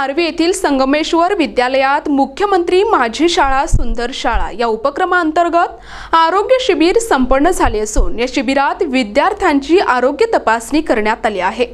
आर्वी येथील संगमेश्वर विद्यालयात मुख्यमंत्री माझी शाळा सुंदर शाळा या उपक्रमाअंतर्गत आरोग्य शिबिर संपन्न झाले असून या शिबिरात विद्यार्थ्यांची आरोग्य तपासणी करण्यात आली आहे.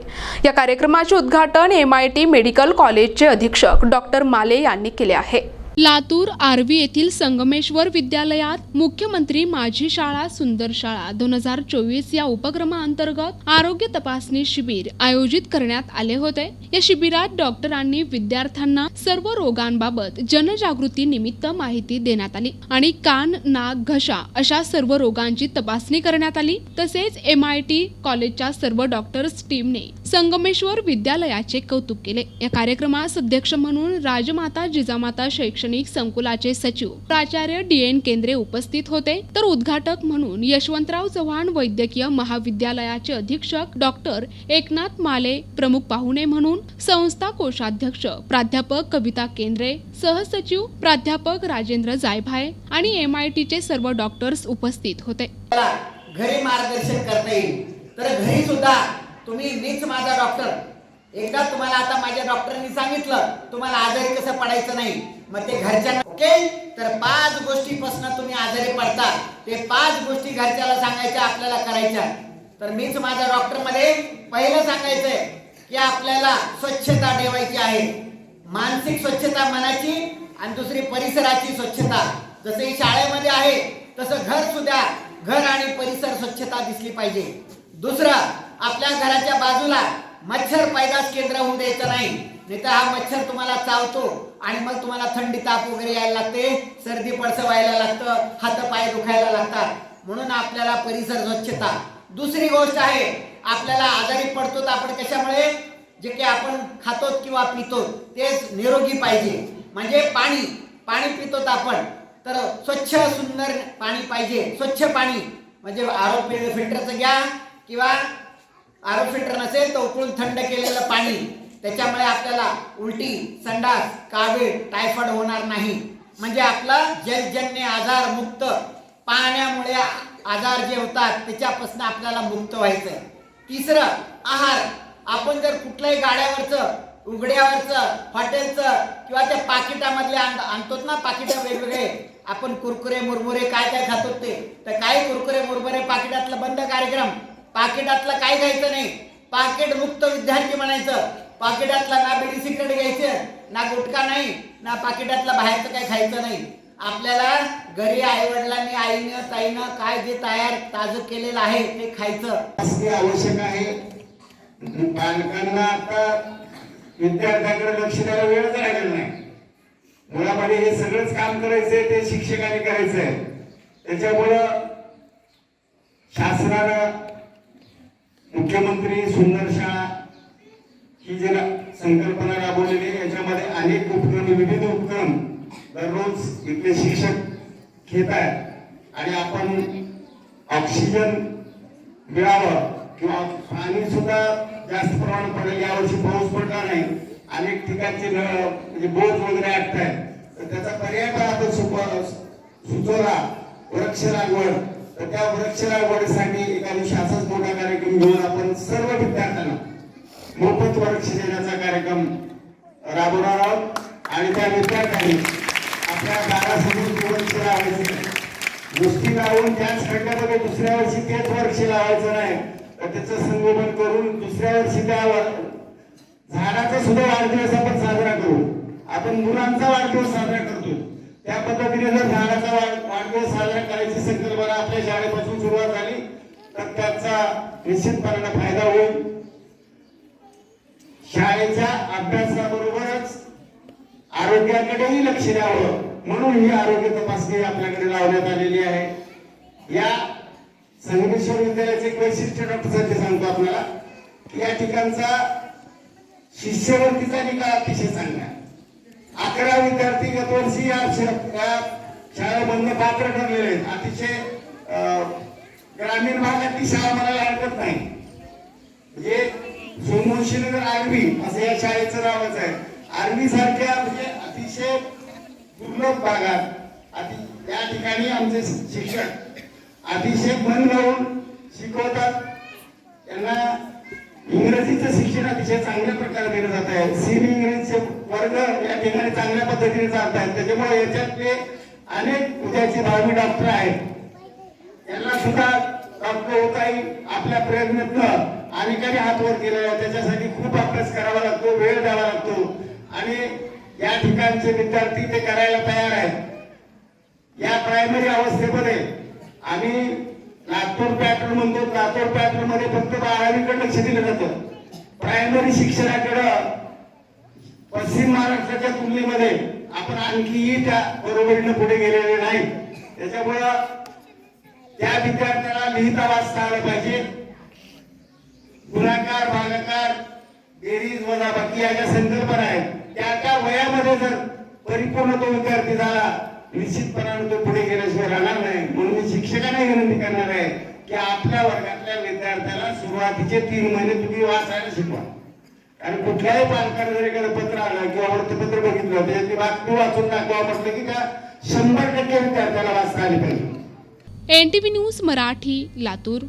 या कार्यक्रमाचे उद्घाटन एम आय टी मेडिकल कॉलेजचे अधीक्षक डॉक्टर माले यांनी केले आहे. लातूर आर्वी येथील संगमेश्वर विद्यालयात मुख्यमंत्री माझी शाळा सुंदर शाळा दोन हजार चोवीस या उपक्रमाअंतर्गत आरोग्य तपासणी शिबिर आयोजित करण्यात आले होते. या शिबिरात डॉक्टरांनी विद्यार्थ्यांना सर्व रोगांबाबत जनजागृती निमित्त माहिती देण्यात आली आणि कान नाक घशा अशा सर्व रोगांची तपासणी करण्यात आली. तसेच एम आय टी कॉलेजच्या सर्व डॉक्टर्स टीमने संगमेश्वर विद्यालयाचे कौतुक केले. या कार्यक्रमास अध्यक्ष म्हणून राजमाता जिजामाता शैक्षणिक संकुलाचे सचिव प्राचार्य डी एन केंद्रे उपस्थित होते. तर उद्घाटक म्हणून यशवंतराव चव्हाण वैद्यकीय महाविद्यालयाचे अधीक्षक डॉक्टर एकनाथ माले प्रमुख पाहुणे म्हणून संस्था कोषाध्यक्ष प्राध्यापक कविता केंद्रे सहसचिव प्राध्यापक राजेंद्र जायभाय आणि एम आय टीचे सर्व डॉक्टर्स उपस्थित होते. घरी मार्गदर्शन करता येईल. तर घरी सुद्धा तुम्ही मीच माझा डॉक्टर एकदा तुम्हाला आता माझ्या डॉक्टरांनी सांगितलं तुम्हाला आजारी कसं पडायचं नाही. मग ते घरच्यांना ओके? तर पाच गोष्टीपासून तुम्ही आजारी पडता. ते पाच गोष्टी घरच्याला सांगायच्या आपल्याला करायच्या. तर मीच माझ्या डॉक्टरमध्ये पहिलं सांगायचंय की आपल्याला स्वच्छता ठेवायची आहे. मानसिक स्वच्छता मनाची आणि दुसरी परिसराची स्वच्छता. जसं ही शाळेमध्ये आहे तसं घर सुद्धा घर आणि परिसर स्वच्छता दिसली पाहिजे. दुसरं आपल्या घराच्या बाजूला मच्छर पैदास केंद्र होऊ द्यायचं नाही. नाही हा मच्छर तुम्हाला चावतो आणि मग तुम्हाला थंडी ताप वगैरे यायला लागते सर्दी पडसं व्हायला लागतं हात पाय दुखायला लागतात. म्हणून आपल्याला परिसर स्वच्छता. दुसरी गोष्ट आहे आपल्याला आजारी पडतो तर आपण कशामुळे? जे काही आपण खातो किंवा पितो तेच निरोगी पाहिजे. म्हणजे पाणी पाणी पितो आपण. तर स्वच्छ सुंदर पाणी पाहिजे. स्वच्छ पाणी. म्हणजे आरो फिल्टरचं घ्या किंवा आरो फिल्टर नसेल तर उकळून थंड केलेलं पाणी. त्याच्यामुळे आपल्याला उलटी संडास कावीळ टायफॉइड होणार नाही. म्हणजे आपला जलजन्य आजार मुक्त. पाण्यामुळे आजार जे होतात त्याच्यापासून आपल्याला मुक्त व्हायचं तिसरं आहार. आपण जर कुठल्याही गाड्यावरचं उघड्यावरचं हॉटेलचं किंवा त्या पाकिटामधले आणतोच ना पाकिट वेगवेगळे. आपण कुरकुरे मुरमुरे काय काय खातो ते. तर काही कुरकुरे मुरमुरे पाकिटातलं बंद कार्यक्रम. पाकिटातलं काय घ्यायचं नाही. पाकिट मुक्त विद्यार्थी म्हणायचं. पाकिटातला ना बिडी सिगरेट घ्यायचं ना गुटखा नाही ना पाकिटातला बाहेरचं काही खायचं नाही. आपल्याला घरी आई वडिलांनी आईनं ताईनं काय जे तयार ताजं केलेलं आहे ते खायचं. असणे आवश्यक आहे. पालकांना आता विद्यार्थ्याकडे लक्ष द्यायला वेळच राहिलेला नाही. मुलामध्ये हे सगळंच काम करायचंय ते शिक्षकांनी करायचंय. त्याच्यामुळं शासनानं मुख्यमंत्री सुंदर शाळा ही जी संकल्पना राबवलेली आहे याच्यामध्ये अनेक उपक्रम विविध उपक्रम दररोज इथले शिक्षक घेत आहेत. आणि आपण ऑक्सिजन मिळावं किंवा पाणी सुद्धा जास्त प्रमाणात पडेल यावर्षी पाऊस पडला नाही. अनेक ठिकाणचे नळ म्हणजे बोज वगैरे आटत आहेत तर त्याचा पर्याय पण आपण सुचवला. वृक्ष लागवड. तर त्या वृक्ष लागवडीसाठी घेऊन आपण सर्व विद्यार्थ्यांना मोफत वृक्ष देण्याचा कार्यक्रम राबवणार आहोत. आणि त्या विद्यार्थ्यांनी आपल्या दारासमोर वृक्ष लावायचे नुसती लावून त्याच खड्ड्यामध्ये दुसऱ्या वर्षी तेच वर्ष लावायचं नाही. तर त्याचं संगोपन करून दुसऱ्या वर्षी त्या झाडाचा सुद्धा वाढदिवस आपण साजरा करू. आपण मुलांचा वाढदिवस साजरा करतो. त्या पद्धतीने जर झाडाचा वाढदिवस साजरा करायची संकल्पना आपल्या शाळेपासून सुरुवात झाली त्याचा निश्चितपणाने फायदा होईल. शाळेच्या अभ्यासाबरोबरच आरोग्याकडेही लक्ष द्यावं म्हणून ही आरोग्य तपासणी आपल्याकडे लावण्यात आलेली आहे. या संगमेश्वर विद्यालयाचे एक वैशिष्ट्य डॉक्टर संजय सांगतो आपल्याला या ठिकाणचा शिष्यवृत्तीचा निकाल अतिशय चांगला आहे. अकरा विद्यार्थी गतवर्षी या श- बंद शाळेमधनं पात्र ठरलेले आहेत. अतिशय अं, ग्रामीण भागातली शाळा म्हणायला हरकत नाही. म्हणजे सोमवंशीनगर आर्वी असं या शाळेचं नावच आहे. आर्वी सारख्या म्हणजे अतिशय दुर्लभ भागात अति या ठिकाणी आमचे शिक्षक अतिशय मन लावून शिकवतात. त्यांना इंग्रजीचं शिक्षण अतिशय चांगल्या प्रकारे दिलं जात आहे. सेमी इंग्रजीचे वर्ग या ठिकाणी चांगल्या पद्धतीने चालत आहेत. त्याच्यामुळे याच्यातले अनेक उद्याचे भावी डॉक्टर आहेत. यांना सुद्धा प्राप्त होता येईल आपल्या प्रयत्नातनं अनेकांनी हात वर केलेला आहे. त्याच्यासाठी खूप अभ्यास करावा लागतो वेळ द्यावा लागतो. आणि या ठिकाणचे विद्यार्थी ते करायला तयार आहेत. या प्रायमरी अवस्थेमध्ये आम्ही लातूर पॅटर्न म्हणतो लातूर पॅटर्नमध्ये फक्त बारावीकडे लक्ष दिलं जातं. प्रायमरी शिक्षणाकडं पश्चिम महाराष्ट्राच्या तुलनेमध्ये आपण आणखीही त्या बरोबरीनं पुढे गेलेले नाही. त्याच्यामुळं त्या विद्यार्थ्याला लिहिता वाचता आलं पाहिजे. गुणाकार भागाकार बेरीज वजाबाकी या ज्या संकल्पना आहेत त्या त्या वयामध्ये जर परिपूर्ण तो विद्यार्थी झाला निश्चितपणाने तो पुढे गेल्याशिवाय राहणार नाही. म्हणून मी शिक्षकांना विनंती करणार आहे की आपल्या वर्गातल्या विद्यार्थ्याला सुरुवातीचे तीन महिने तुम्ही वाचायला शिकवा. कारण कुठल्याही पालकानं जर एखादं पत्र आलं किंवा वृत्तपत्र बघितलं त्याच्यातली बातमी वाचून दाखवा म्हटलं की त्या शंभर टक्के विद्यार्थ्याला वाचता आली पाहिजे. N T V news Marathi Latur.